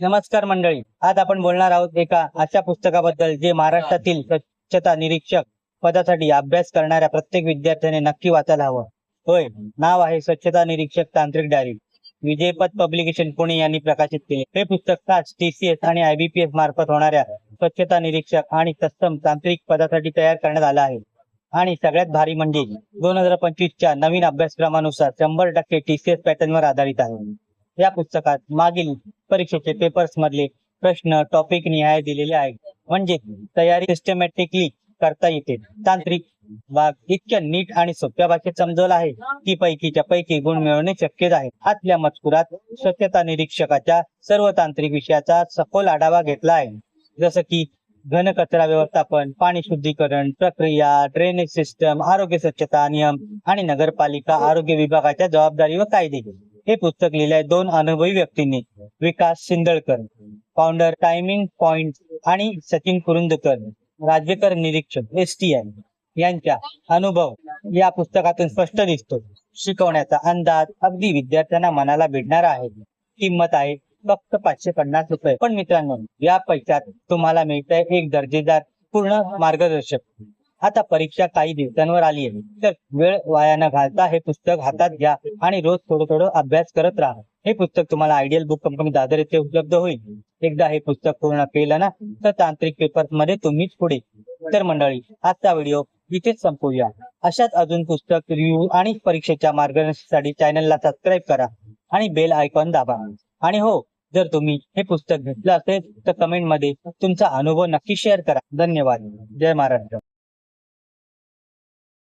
नमस्कार मंडळी. आज आपण बोलणार आहोत एका अशा पुस्तकाबद्दल जे महाराष्ट्रातील स्वच्छता निरीक्षक पदासाठी अभ्यास करणाऱ्या प्रत्येक विद्यार्थ्याने नक्की वाचायला हवं. होय नाव आहे स्वच्छता निरीक्षक तांत्रिक डायरी. विजयपद पब्लिकेशन पुणे यांनी प्रकाशित केले? हे पुस्तक खास टीसीएस आणि आयबीपीएस मार्फत होणाऱ्या स्वच्छता निरीक्षक आणि तत्सम तांत्रिक पदासाठी तयार करण्यात आलं आहे. आणि सगळ्यात भारी म्हणजे दोन हजार पंचवीसच्या नवीन अभ्यासक्रमानुसार शंभर टक्के टीसीएस पॅटर्नवर आधारित आहे. या पुस्तकात मागील परीक्षेचे पेपर्स मधले प्रश्न टॉपिक निहाय दिलेले आहेत. म्हणजे तयारी सिस्टमॅटिकली करता येते. तांत्रिक भाग इतक्या नीट आणि सोप्या भाषेत समजवला आहे की पैकीच्या पैकी गुण मिळवणे शक्य आहे. आतल्या मजकुरात स्वच्छता निरीक्षकाच्या सर्व तांत्रिक विषयाचा सखोल आढावा घेतला आहे. जसं की घन कचरा व्यवस्थापन पाणी शुद्धीकरण प्रक्रिया ड्रेनेज सिस्टम आरोग्य स्वच्छता नियम आणि नगरपालिका आरोग्य विभागाच्या जबाबदारी व कायदे. हे पुस्तक लिहिले आहे दोन अनुभवी व्यक्तींनी Vikas Shindalkar founder timing point आणि सचिन कुरुंदकर राज्यकर निरीक्षक एस टी आय यांच्या अनुभव या पुस्तकातून स्पष्ट दिसतो. शिकवण्याचा अंदाज अगदी विद्यार्थ्यांना मनाला भिडणारा आहे. किंमत आहे फक्त पाचशे पन्नास रुपये. पण मित्रांनो या पैशात तुम्हाला मिळतंय एक दर्जेदार पूर्ण मार्गदर्शक. आता परीक्षा काही दिवसांवर आली आहे. तर वेळ वाया न घालता हे पुस्तक हातात घ्या आणि रोज थोडं थोडं अभ्यास करत राहा. हे पुस्तक तुम्हाला आयडियल बुक कंपनी दादर येथे उपलब्ध होईल. एकदा हे पुस्तक पूर्ण केलं ना तर तांत्रिक पेपरमध्ये तुम्हीच पुढे. तर मंडळी आजचा व्हिडिओ इथेच संपूया. अशाच अजून पुस्तक रिव्ह्यू आणि परीक्षेच्या मार्गदर्शनासाठी चॅनलला सबस्क्राईब करा आणि बेल आयकॉन दाबा. आणि हो जर तुम्ही हे पुस्तक घेतलं असेल तर कमेंटमध्ये तुमचा अनुभव नक्की शेअर करा. धन्यवाद. जय महाराष्ट्र.